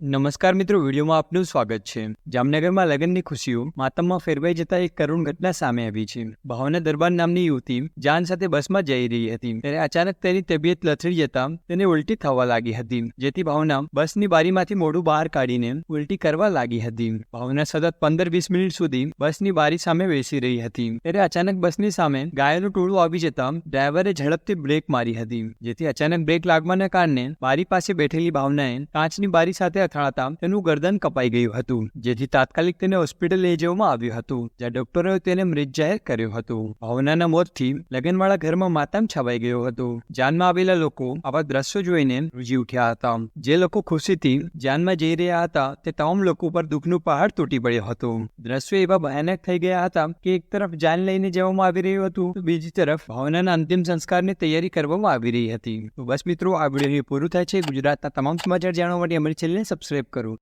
નમસ્કાર મિત્રો, વિડીયોમાં આપનું સ્વાગત છે. જામનગરમાં લગ્નની ખુશીઓ, માતમમાં ફેરવાઈ જતા એક કરુણ ઘટના સામે આવી છે. ભાવના દરબાર નામની યુવતી જાન સાથે બસમાં જઈ રહી હતી. ત્યારે અચાનક તેની તબિયત લથડી જતા તેને ઉલટી થવા લાગી હતી, જેથી ભાવના બસની બારીમાંથી મોઢું બહાર કાઢીને ઉલટી કરવા લાગી હતી. ભાવના સતત પંદર વીસ મિનિટ સુધી બસની બારી સામે બેસી રહી હતી. ત્યારે અચાનક બસની સામે ગાયનું ટોળું આવી જતા ડ્રાઈવરે ઝડપથી બ્રેક મારી હતી, જેથી અચાનક બ્રેક લાગવાના કારણે બારી પાસે બેઠેલી ભાવનાએ કાચની બારી સાથે અથડાતા તેનું ગરદન કપાઈ ગયું હતું, જેથી તાત્કાલિક તેને હોસ્પિટલ લઈ જવામાં આવ્યું હતું, જ્યાં ડોક્ટરોએ તેને મૃત જાહેર કર્યું હતું. ભાવનાના મોતથી લગનવાળા ઘરમાં માતમ છવાઈ ગયો હતો. જાનમાં આવેલા લોકો આવા દ્રશ્યો જોઈને રૂજી ઉઠ્યા હતા. જે લોકો ખુશીથી જાનમાં જઈ રહ્યા હતા, તે તમામ લોકો પર દુઃખનું પહાડ તૂટી પડ્યો હતો. દ્રશ્યો એવા ભયાનક થઈ ગયા હતા કે એક તરફ જાન લઈને જવામાં આવી રહ્યું હતું બીજી તરફ ભાવનાના અંતિમ સંસ્કારની તૈયારી કરવામાં આવી રહી હતી. તો બસ મિત્રો, આ વીડિયો પૂરું થાય છે. ગુજરાતના તમામ સમાચાર જાણવા માટે અમારી ચેનલને સબસ્ક્રાઇબ કરો.